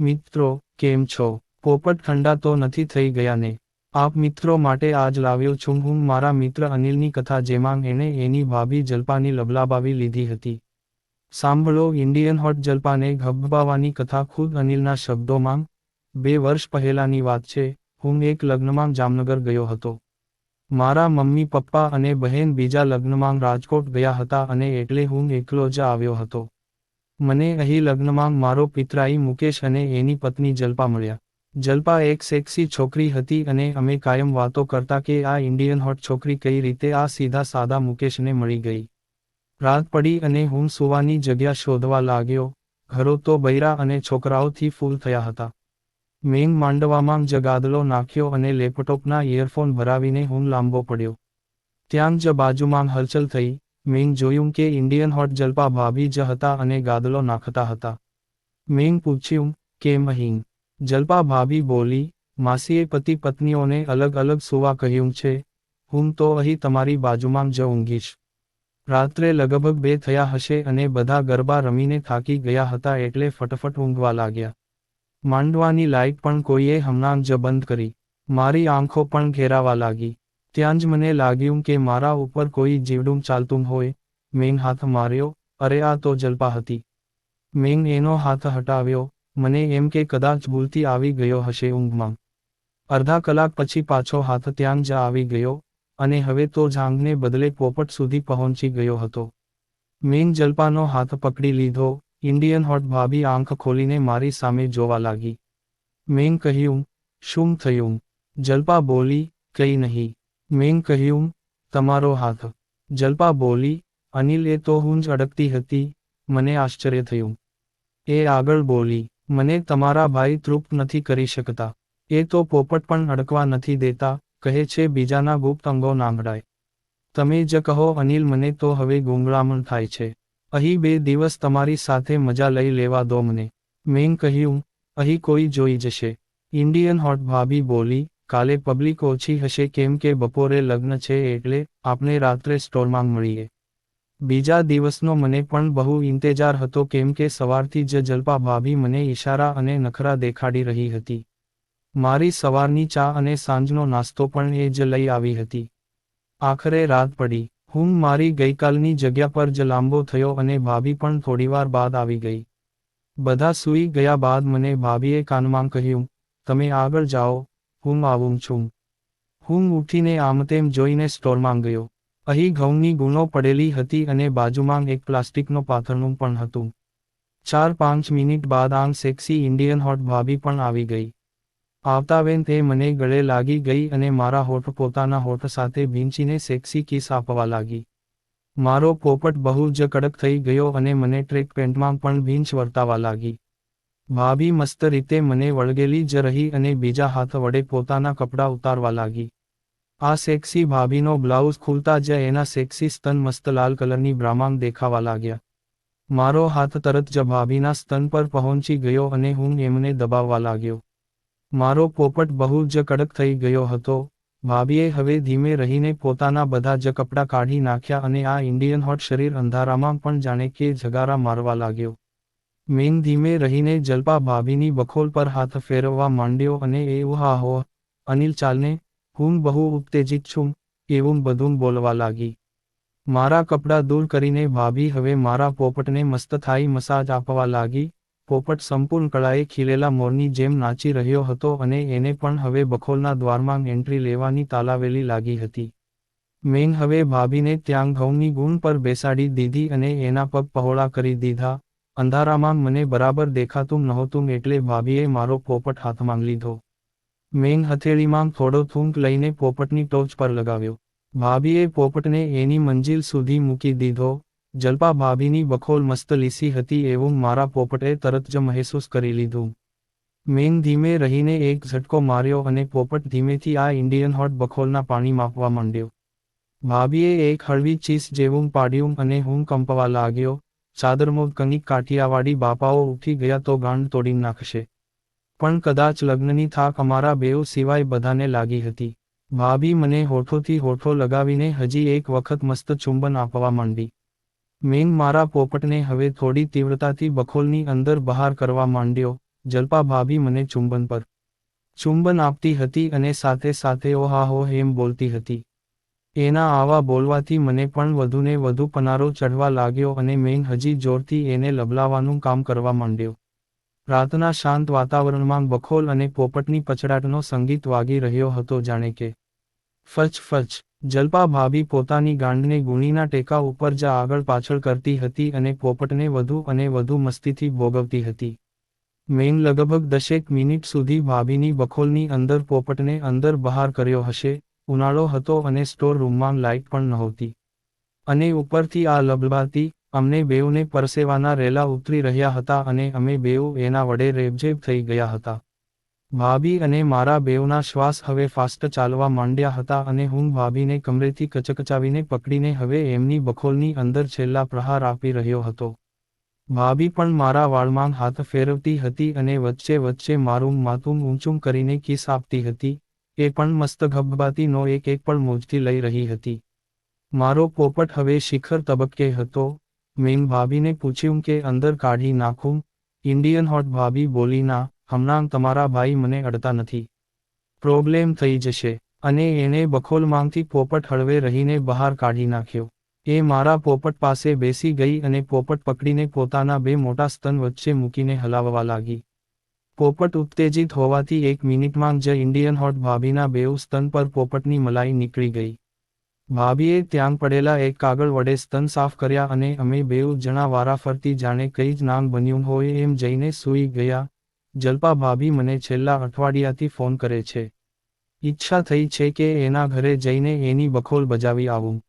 મિત્રો, કેમ છો? પોપટ ઠંડા તો નથી થઈ ગયા ને આપ મિત્રો માટે આજ લાવ્યો છું હું મારા મિત્ર અનિલની કથા જેમાં એણે એની ભાભી જલપાની લબલાબાવી લીધી હતી. સાંભળો, ઇન્ડિયન હોટ જલપાને ગભબાવાની કથા ખુદ અનિલના શબ્દોમાં, બે વર્ષ પહેલાની વાત છે, હું એક લગ્નમાં જામનગર ગયો હતો. મારા મમ્મી, પપ્પા અને બહેન બીજા લગ્નમાં રાજકોટ ગયા હતા અને એટલે હું એકલો જ આવ્યો હતો. મને અહીં લગ્નમાં મારો પિતરાઈ મુકેશ અને એની પત્ની જલ્પા મળ્યા. જલ્પા એક સેક્સી છોકરી હતી અને અમે કાયમ વાતો કરતા કે આ ઇન્ડિયન હોટ છોકરી કઈ રીતે આ સીધા સાદા મુકેશને મળી ગઈ. રાત પડી અને હું સુવાની જગ્યા શોધવા લાગ્યો. ઘરો તો બૈરા અને છોકરાઓથી ફૂલ થયા હતા. મેંગ માંડવામાં જગાદલો નાખ્યો અને લેપટોપના ઇયરફોન ભરાવીને હું લાંબો પડ્યો. ત્યાં જ બાજુમાં હલચલ થઈ. મેં જોયું કે ઇન્ડિયન હોટ જલપા ભાભી જ હતા અને ગાદલો નાખતા હતા. મેં પૂછ્યું, કેમ અહીં? જલપા ભાભી બોલી, માસીએ પતિ પત્નીઓને અલગ અલગ સુવા કહ્યું છે. હું તો અહીં તમારી બાજુમાં જ ઊંઘીશ. રાત્રે લગભગ બે થયા હશે અને બધા ગરબા રમીને થાકી ગયા હતા એટલે ફટફટ ઊંઘવા લાગ્યા. માંડવાની લાઇટ પણ કોઈએ હમણાં જ બંધ કરી. મારી આંખો પણ ઘેરાવા લાગી. ત્યાં જ મને લાગ્યું કે મારા ઉપર કોઈ જીવડું ચાલતું હોય. મેં હાથ માર્યો, અરે આ તો જલપા હતી. મેં એનો હાથ હટાવ્યો, મને એમ કે કદાચ ભૂલથી આવી ગયો હશે ઊંઘમાં. અડધા કલાક પછી પાછો હાથ ત્યાં જ આવી ગયો, અને હવે તો જાંઘને બદલે પોપટ સુધી પહોંચી ગયો હતો. મેં જલપાનો હાથ પકડી લીધો, ઇન્ડિયન હોટ ભાભી આંખ ખોલીને મારી સામે જોવા લાગી. મેં કહ્યું, શું થયું? જલપા બોલી, કંઈ નહીં. મેં કહ્યું, તમારો હાથ. જલ્પા બોલી, અનિલ, એ તો હું જ અડકતી હતી. મને આશ્ચર્ય થયું. એ આગળ બોલી, મને તમારા ભાઈ તૃપ્ત નથી કરી શકતા. એ તો પોપટ પણ અડકવા નથી દેતા. કહે છે, બીજાના ગુપ્ત અંગો નાંગડાય. તમે જ કહો, અનિલ, મને તો હવે ગુંગળામણ થાય છે. અહીં બે દિવસ તમારી સાથે મજા લઈ લેવા દો મને. મેં કહ્યું, અહીં કોઈ જોઈ જશે. ઇન્ડિયન હોટ ભાભી બોલી કાલે પબ્લિક ઓછી હશે કેમ કે બપોરે લગ્ન છે એટલે આપણે રાત્રે સ્ટોરમાં મળીએ. બીજા દિવસનો મને પણ બહુ ઇંતેજાર હતો કેમ કે સવારથી જ જલપા ભાભી મને ઈશારા અને નખરા દેખાડી રહી હતી. મારી સવારની ચા અને સાંજનો નાસ્તો પણ એ જ લઈ આવી હતી. આખરે રાત પડી. હું મારી ગઈકાલની જગ્યા પર જ લાંબો થયો અને ભાભી પણ થોડીવાર બાદ આવી ગઈ. બધા સૂઈ ગયા બાદ મને ભાભીએ કાનમાં કહ્યું, તમે આગળ જાઓ હું આવું છું. હું ઉઠીને આમતેમ જોઈને સ્ટોરમાં ગયો. અહીં ઘઉંની ગુણો પડેલી હતી અને બાજુમાં એક પ્લાસ્ટિકનો પાથરનું પણ હતું. ચાર પાંચ મિનિટ બાદ આમ સેક્સી ઇન્ડિયન હોટ ભાભી પણ આવી ગઈ. આવતાવેન તે મને ગળે લાગી ગઈ અને મારા હોઠ પોતાના હોઠ સાથે ભીંચીને સેક્સી કિસ આપવા લાગી. મારો પોપટ બહુ જ કડક થઈ ગયો અને મને ટ્રેક પેન્ટમાં પણ ભીંચ વર્તાવા લાગી. ભાભી મસ્ત રીતે મને વળગેલી જ રહી અને બીજા હાથ વડે પોતાના કપડાં ઉતારવા લાગી. આ સેક્સી ભાભીનો બ્લાઉઝ ખુલતા જ એના સેક્સી સ્તન મસ્ત લાલ કલરની બ્રાહ્માંગ દેખાવા લાગ્યા. મારો હાથ તરત જ ભાભીના સ્તન પર પહોંચી ગયો અને હું એમને દબાવવા લાગ્યો. મારો પોપટ બહુ જ કડક થઈ ગયો હતો. ભાભીએ હવે ધીમે રહીને પોતાના બધા જ કપડાં કાઢી નાખ્યા અને આ ઇન્ડિયન હોટ શરીર અંધારામાં પણ જાણે કે જગારા મારવા લાગ્યો. મેં ધીમે રહીને જલ્પા ભાભીની બખોલ પર હાથ ફેરવવા માંડ્યો અને એ ઉહા હો, અનિલ ચાલને, હું બહુ ઉત્તેજિત છું, એવું બધું બોલવા લાગી. મારા કપડાં દૂર કરીને ભાભી હવે મારા પોપટને મસ્ત થાઈ મસાજ આપવા લાગી, પોપટ સંપૂર્ણ કળાએ ખીલેલા મોરની જેમ નાચી રહ્યો હતો અને એને પણ હવે બખોલના દ્વારમાં એન્ટ્રી લેવાની તાલાવેલી લાગી હતી. મેન હવે ભાભીને ત્યાં ઘઉંની ગુણ પર બેસાડી દીધી અને એના પગ પહોળા કરી દીધા અંધારામાં મને બરાબર દેખાતું નહોતું એટલે ભાભીએ મારો પોપટ હાથમાં લીધો. મેં હથેળીમાં થોડો થૂંક લઈને પોપટની ટોચ પર લગાવ્યો. ભાભીએ પોપટને એની મંજિલ સુધી મૂકી દીધો. જલ્પા ભાભીની બખોલ મસ્ત લીસી હતી એવું મારા પોપટે તરત જ મહેસૂસ કરી લીધું. મેં ધીમે રહીને એક ઝટકો માર્યો અને પોપટ ધીમેથી આ ઇન્ડિયન હોટ બખોલના પાણી માપવા માંડ્યો. ભાભીએ એક હળવી ચીસ જેવું પાડ્યું અને હું કંપવા લાગ્યો. ચાદરમોદ કંઈક કાઠિયાવાડી બાપાઓ ઉઠી ગયા તો ગાંડ તોડી નાખશે. પણ કદાચ લગ્નની થાક અમારા બેઉ સિવાય બધાને લાગી હતી. ભાભી મને હોઠોથી હોઠો લગાવીને હજી એક વખત મસ્ત ચુંબન આપવા માંડી. મેં મારા પોપટને હવે થોડી તીવ્રતાથી બખોલની અંદર બહાર કરવા માંડ્યો, જલ્પા ભાભી મને ચુંબન પર. ચુંબન આપતી હતી અને સાથે સાથે ઓહા હો એમ બોલતી હતી. એના આવા બોલવાથી મને પણ વધુને વધુ પનારો ચઢવા લાગ્યો અને મેં હજી જોરથી એને લબલાવાનું કામ કરવા માંડ્યો. રાતના શાંત વાતાવરણમાં બખોલ અને પોપટની પછડાટનો સંગીત વાગી રહ્યો હતો જાણે કે. ફચ ફચ, જલપા ભાભી પોતાની ગાંડને ગુણીના ટેકા ઉપર જ આગળ પાછળ કરતી હતી અને પોપટને વધુ અને વધુ મસ્તીથી ભોગવતી હતી. મેન લગભગ દશેક મિનિટ સુધી ભાભીની બખોલની અંદર પોપટને અંદર બહાર કર્યો હશે ઉનાળો હતો અને સ્ટોર રૂમમાં લાઇટ પણ નહોતી. અને ઉપરથી આ લબલબાતી અમને બેઉને પરસેવાના રેલા ઉતરી રહ્યા હતા અને અમે બેઉ એના વડે રેબઝેબ થઈ ગયા હતા. ભાભી અને મારા બેઉના શ્વાસ હવે ફાસ્ટ ચાલવા માંડ્યા હતા અને હું ભાભીને કમરેથી કચકચાવીને પકડીને હવે એમની બખોલની અંદર છેલ્લા પ્રહાર આપી રહ્યો હતો. ભાભી પણ મારા વાળમાં હાથ ફેરવતી હતી અને વચ્ચે વચ્ચે મારું માથું ઊંચું કરીને કિસ આપતી હતી. એ પણ મસ્ત ગભબાતીનો એક એક પણ મોજથી લઈ રહી હતી. મારો પોપટ હવે શિખર તબક્કે હતો. મેં ભાભીને પૂછ્યું કે અંદર કાઢી નાખું? ઇન્ડિયન હોટ ભાભી બોલી, ના, હમણાં તમારા ભાઈ મને અડતા નથી. પ્રોબ્લેમ થઈ જશે. અને એણે બખોલમાંથી પોપટ હળવે રહીને બહાર કાઢી નાખ્યો. એ મારા પોપટ પાસે બેસી ગઈ અને પોપટ પકડીને પોતાના બે મોટા સ્તન વચ્ચે મૂકીને હલાવવા લાગી. પોપટ ઉત્તેજિત હોવાથી એક મિનિટમાં જ ઇન્ડિયન હોટ ભાભીના બેઉ સ્તન પર પોપટની મલાઈ નીકળી ગઈ. ભાભીએ ત્યાં પડેલા એક કાગળ વડે સ્તન સાફ કર્યા અને અમે બેઉ જણા વારાફરતી જાણે કઈ જ નામ બન્યું હોય એમ જઈને સૂઈ ગયા. જલ્પા ભાભી મને છેલ્લા અઠવાડિયાથી ફોન કરે છે. ઈચ્છા થઈ છે કે એના ઘરે જઈને એની બખોલ બજાવી આવું.